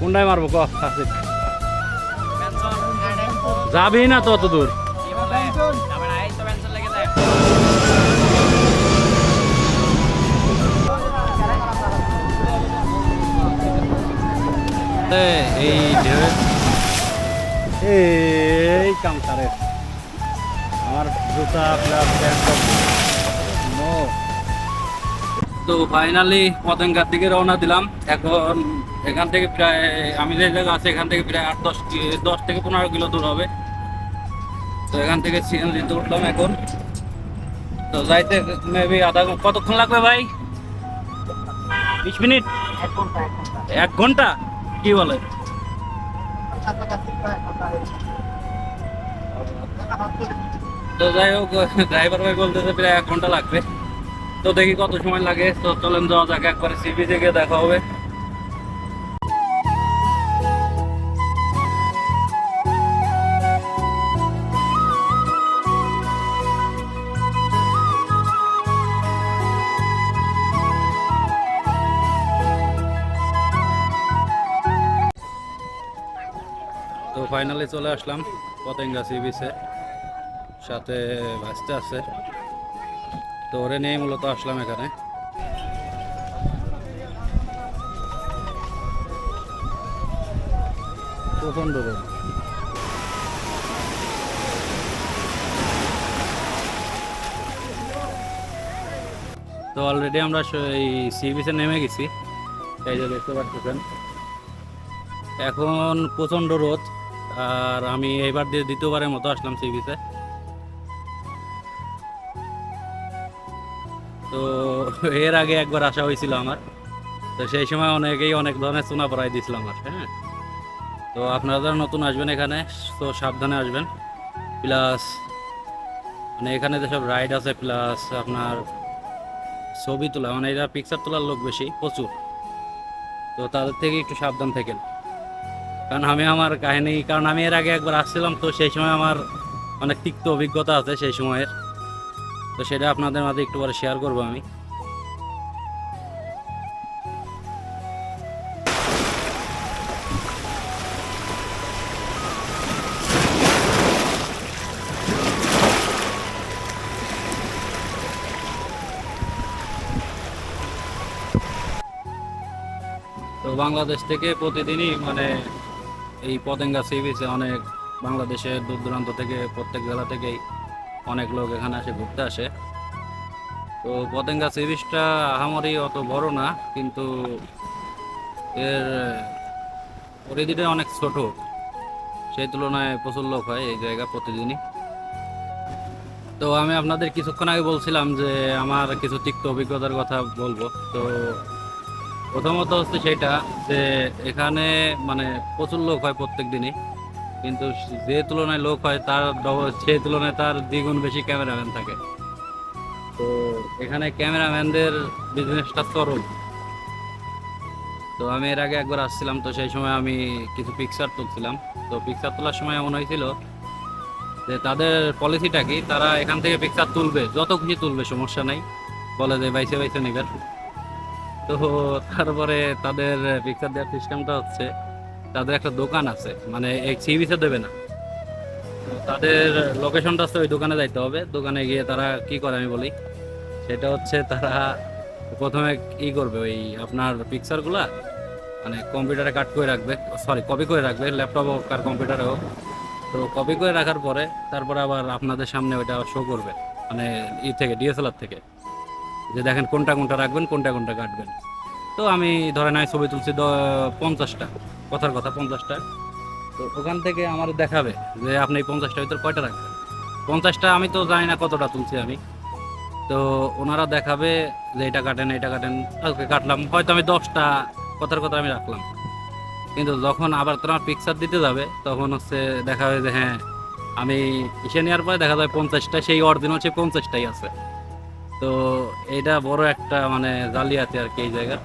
কোনটায় মারবো, ক? যাবি না তত দূর? এই ঢেউ। এই কাম আমার জুতা, প্লাস প্যান্ট তো ফাইনালি পতেঙ্গার দিকে রওনা দিলাম। এখন এখান থেকে প্রায়, আমি যে জায়গা আছে এখান থেকে প্রায় আট, দশ দশ থেকে পনেরো কিলো দূর হবে। তো এখান থেকে সিএনজিতে উঠলাম এখন। তো যাইতে মেবি আধা কতক্ষণ লাগবে ভাই? বিশ মিনিট? এক ঘণ্টা? কি বলে? তো যাই হোক ড্রাইভার ভাই বলতেছে প্রায় এক ঘণ্টা লাগবে। তো দেখি কত সময় লাগে। তো চলেন যাওয়া যাক, একবারে সিবি থেকে দেখা হবে। তো ফাইনালি চলে আসলাম, পতেঙ্গা সি বিচে সাথে ভাসতে আছে। তো ওরে নিয়ে মূলত আসলাম এখানে। প্রচণ্ড রোদ তো অলরেডি আমরা এই সি বিচে নেমে গেছি, এই যে দেখতে পাচ্ছেন। এখন প্রচণ্ড রোদ, আর আমি এইবার দিয়ে দ্বিতীয়বারের মতো আসলাম সি বিচে এর আগে একবার আসা হয়েছিল আমার। তো সেই সময় অনেকেই অনেক ধরনের চুনা পড়াই দিয়েছিল আমার হ্যাঁ। তো আপনারা যারা নতুন আসবেন এখানে, তো সাবধানে আসবেন। প্লাস মানে এখানে যেসব রাইড আছে, প্লাস আপনার ছবি তোলা মানে এরা পিকচার তোলার লোক বেশি, প্রচুর। তো তাদের থেকে একটু সাবধান থাকেন। কারণ আমি আমার কাহিনী, কারণ আমি এর আগে একবার আসছিলাম, তো সেই সময় আমার অনেক তিক্ত অভিজ্ঞতা আছে সেই সময়ের। তো সেটা আপনাদের মাঝে একটু পরে শেয়ার করব আমি। তো বাংলাদেশ থেকে প্রতিদিনই মানে এই পতেঙ্গা সি বিচে অনেক বাংলাদেশের দূর দূরান্ত থেকে, প্রত্যেক জেলা থেকেই অনেক লোক এখানে আসে, ঘুরতে আসে। তো পতেঙ্গা সি বিচটা আহামরি অত বড় না, কিন্তু এর পরিধিটা অনেক ছোট। সেই তুলনায় প্রচুর লোক হয় এই জায়গা প্রতিদিনই। তো আমি আপনাদের কিছুক্ষণ আগে বলছিলাম যে আমার কিছু তিক্ত অভিজ্ঞতার কথা বলব। তো প্রথমত হচ্ছে সেটা যে এখানে মানে প্রচুর লোক হয় প্রত্যেক দিনই। কিন্তু যে তুলনায় লোক হয় তার সেই তুলনায় তার দ্বিগুণ বেশি ক্যামেরাম্যান থাকে। তো এখানে ক্যামেরাম্যানদের বিজনেসটা চরম। তো আমি এর আগে একবার আসছিলাম, তো সেই সময় আমি কিছু পিকচার তুলছিলাম। তো পিকচার তোলার সময় এমন হয়েছিল যে তাদের পলিসিটা কি? তারা এখান থেকে পিকচার তুলবে, যত খুশি তুলবে, সমস্যা নাই। বলে যে বাইসে বাইসে নেবেন তো তারপরে তাদের পিকচার দেওয়ার সিস্টেমটা হচ্ছে, তাদের একটা দোকান আছে মানে এক সি বিচে দেবে না। তাদের লোকেশনটা হচ্ছে ওই দোকানে যাইতে হবে। দোকানে গিয়ে তারা কি করে আমি বলি? সেটা হচ্ছে তারা প্রথমে কি করবে? ওই আপনার পিকচারগুলা মানে কম্পিউটারে কাট করে রাখবে। সরি কপি করে রাখবে ল্যাপটপ হোক আর কম্পিউটারে হোক। তো কপি করে রাখার পরে তারপরে আবার আপনাদের সামনে ওইটা শো করবে মানে ই থেকে ডিএসএলআর থেকে। যে দেখেন কোনটা কোনটা রাখবেন, কোনটা কোনটা কাটবেন। তো আমি ধরেন আমি ছবি তুলছি পঞ্চাশটা, কথার কথা পঞ্চাশটা। তো ওখান থেকে আমার দেখাবে যে আপনি পঞ্চাশটার ভিতর কয়টা রাখবেন। পঞ্চাশটা আমি তো জানি না কতটা তুলছি আমি। তো ওনারা দেখাবে যে এটা কাটেন এটা কাটেন ওকে কাটলাম, হয়তো আমি দশটা, কথার কথা আমি রাখলাম। কিন্তু যখন আবার তোমার পিকচার দিতে যাবে, তখন হচ্ছে দেখা হবে যে হ্যাঁ আমি এসে নেওয়ার পরে দেখা যায় পঞ্চাশটা, সেই অরিজিনাল সেই পঞ্চাশটাই আছে। তো এটা বড় একটা মানে জালিয়াতি আর কি এই জায়গার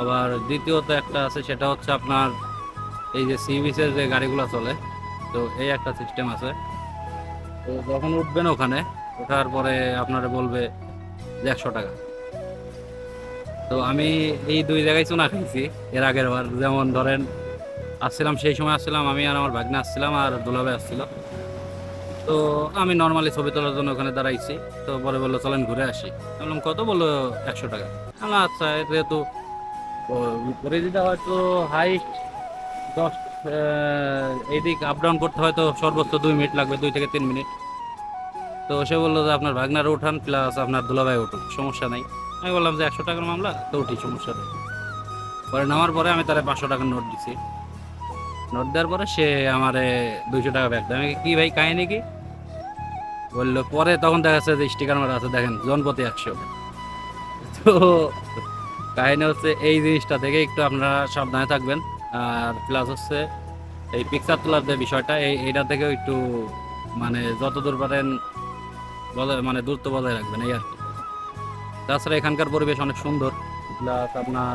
আবার দ্বিতীয়ত একটা আছে, সেটা হচ্ছে আপনার এই যে সি যে গাড়িগুলো চলে, তো এই একটা সিস্টেম আছে। তো যখন উঠবেন ওখানে, ওঠার পরে আপনারা বলবে যে একশো টাকা। তো আমি এই দুই জায়গায় চুনা খাইছি, এর আগের বার। যেমন ধরেন, আসছিলাম, সেই সময় আসছিলাম, আমি আর আমার ভাগ্নে আসছিলাম আর দুলাভাই আসছিল। তো আমি নর্মালি ছবি তোলার জন্য ওখানে দাঁড়াইছি। তো পরে বলল চলেন ঘুরে আসি। বললাম কত? বলল একশো টাকা। আমি বললাম, আচ্ছা যেহেতু পরিধিটা হয়তো হাইট দশ এইদিক আপ ডাউন করতে হয়তো সর্বোচ্চ দুই মিনিট লাগবে দুই থেকে তিন মিনিট। তো সে বলল যে আপনার ভাগনার উঠান প্লাস আপনার দুলাভাই উঠুন সমস্যা নাই। আমি বললাম যে একশো টাকার মামলা? তো উঠি সমস্যা নেই। পরে নামার পরে আমি তারা পাঁচশো টাকার নোট দিছি। নোট দেওয়ার পরে সে আমারে দুইশো টাকা ব্যাগ দেয়। আমি কি ভাই কাহিনি কি? বলল, পরে তখন দেখা যাচ্ছে যে স্টিকার মারা আছে, দেখেন, জনপতি একশো। তো কাহিনী হচ্ছে এই জিনিসটা থেকে একটু আপনারা সাবধানে থাকবেন। আর প্লাস হচ্ছে এই পিকচার তোলার যে বিষয়টা, এই এইটা থেকেও একটু মানে যতদূর পারেন বজায় মানে দূরত্ব বজায় রাখবেন, এই আর কি। তাছাড়া এখানকার পরিবেশ অনেক সুন্দর। প্লাস আপনার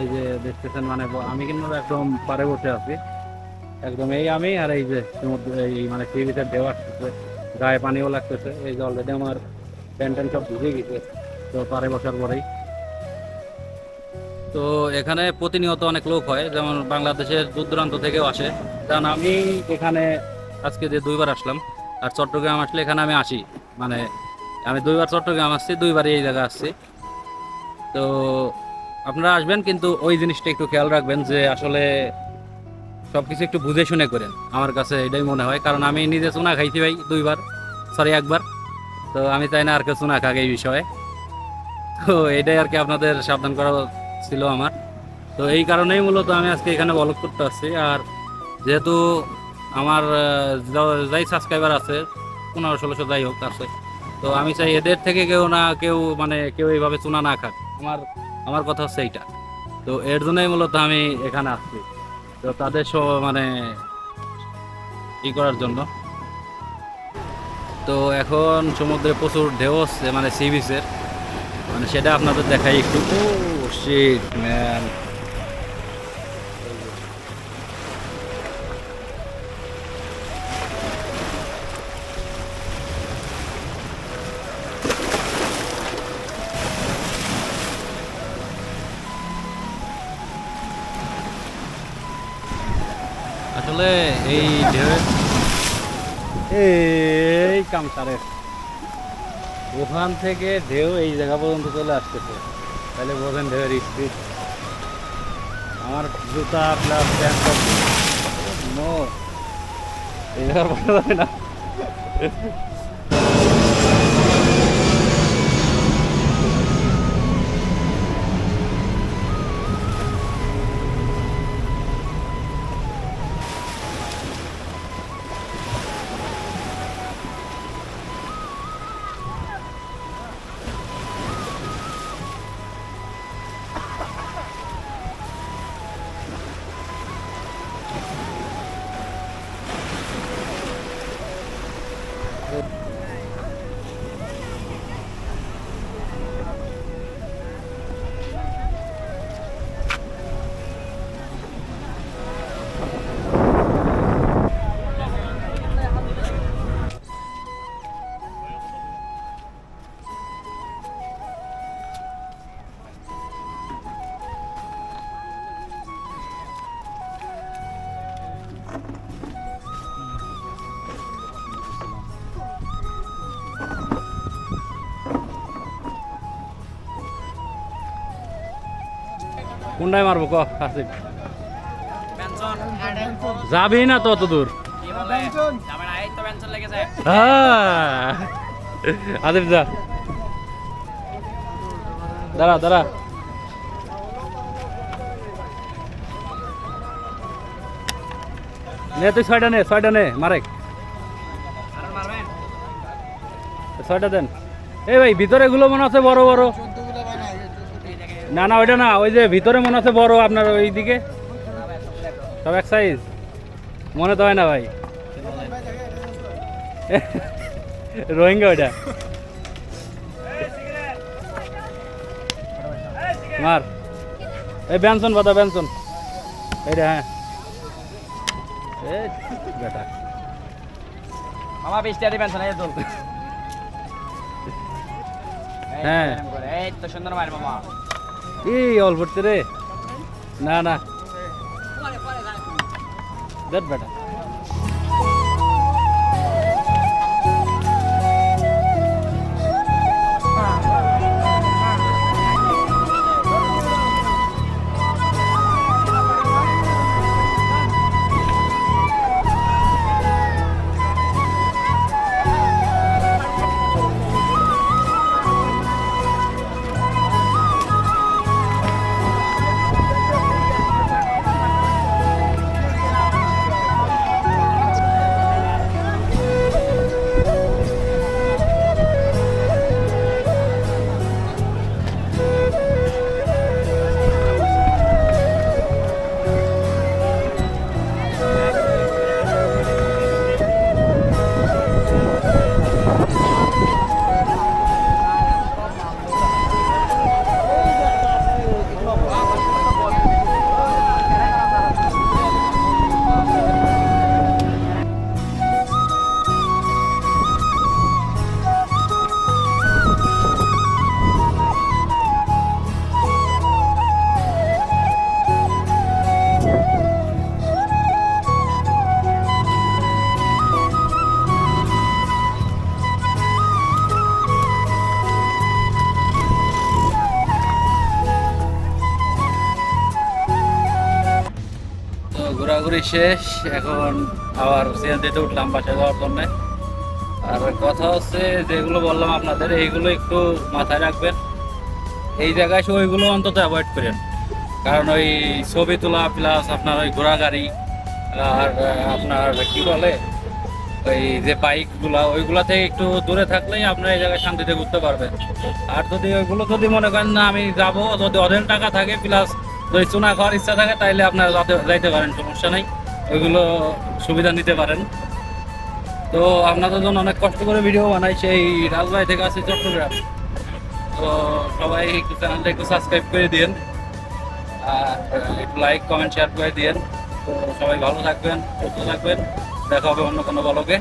এই যে দেখতেছেন মানে আমি কিন্তু একদম পারে বসে আছি। একদম এই আমি আর এই যে সমুদ্র এই মানে বিচের ঢেউ আসতেছে গায়ে পানিও লাগতেছে। এই যে অলরেডি আমার প্যান্ট সব ভিজে গেছে, তো পারে বসার পরেই। তো এখানে প্রতিনিয়ত অনেক লোক হয়, যেমন বাংলাদেশের দূর দূরান্ত থেকেও আসে। কারণ আমি এখানে আজকে যে দুইবার আসলাম, আর চট্টগ্রাম আসলে এখানে আমি আসি। মানে আমি দুইবার চট্টগ্রাম আসছি, দুইবারই এই জায়গায় আসছি। তো আপনারা আসবেন, কিন্তু ওই জিনিসটা একটু খেয়াল রাখবেন যে আসলে সব কিছু একটু বুঝে শুনে করেন। আমার কাছে এটাই মনে হয়, কারণ আমি নিজে চুনা খাইছি ভাই দুইবার। সরি একবার। তো আমি চাই না আর কেউ চুনা খাক এই বিষয়ে। তো এটাই আর কি আপনাদের সাবধান করা ছিল আমার। তো এই কারণেই মূলত আমি আজকে এখানে বলক করতে আসছি। আর যেহেতু আমার যাই সাবস্ক্রাইবার আছে, পনেরো ষোলোশো যাই হোক আছে তো আমি চাই এদের থেকে কেউ না, কেউ মানে কেউ এইভাবে চুনা না খাক। আমার আমার কথা হচ্ছে এইটা। তো এর জন্যই মূলত আমি এখানে আসছি। তো তাদের মানে ই করার জন্য? তো এখন সমুদ্রে প্রচুর ঢেউ হচ্ছে মানে সি বিচের মানে সেটা আপনাদের দেখাই একটু। আসলে এই ঢেউ এই কামসারে ওখান থেকে ঢেউ এই জায়গা পর্যন্ত চলে আসতেছে। তাহলে বোঝেন ঢেউয়ের স্পিড আমার জুতা প্লাস প্যান্ট এই জায়গার যাবে না। কোনটায় মারবো ক যাবি না তত দূর? হ্যাঁ। আসিফ যা। দাঁড়া দাঁড়া। নে, তুই ছয়টা নে ছয়টা নে, মারেক। ছয়টা দেন। এই ভাই, ভিতরে গুলো মনে আছে, বড় বড়। না না ওইটা না ওই যে ভিতরে মনে আছে বড় আপনার ওই দিকে সব এক সাইজ মনে তো হয় না ভাই। রোহিঙ্গা ওইটা। মার। এই ব্যঞ্জন বাদা ব্যঞ্জন এইটা হ্যাঁ। এ বেটা। মামা বিশ টাকা দিবেন শোনা দোল। হ্যাঁ। এই তো সুন্দর মার মামা। এই অল পড়ছে রে। না না। দেখ বেটা। শেষ, এখন আবার সিএনজিতে উঠলাম বাসায় যাওয়ার জন্য। আর কথা হচ্ছে, যেগুলো বললাম আপনাদের, এইগুলো একটু মাথায় রাখবেন। এই জায়গায় ওইগুলো অন্তত অ্যাভয়েড করেন। কারণ ওই ছবি তোলা প্লাস আপনার ওই ঘোড়া গাড়ি আর আপনার কি বলে, ওই যে বাইকগুলা, ওইগুলা থেকে একটু দূরে থাকলেই আপনার এই জায়গায় শান্তিতে ঘুরতে পারবেন। আর যদি ওইগুলো, যদি মনে করেন না আমি যাব, যদি অধেন টাকা থাকে, প্লাস যদি চুনা খাওয়ার ইচ্ছা থাকে, তাইলে আপনারা যাতে- যাইতে পারেন, সমস্যা নাই। ওইগুলো সুবিধা নিতে পারেন। তো আপনাদের জন্য অনেক কষ্ট করে ভিডিও বানাই, সেই রাজবাড়ি থেকে আছে চট্টগ্রাম। তো সবাই একটু চ্যানেলটা একটু সাবস্ক্রাইব করে দিন আর একটু লাইক কমেন্ট শেয়ার করে দিন তো সবাই ভালো থাকবেন, সুস্থ থাকবেন। দেখা হবে অন্য কোনো বলকে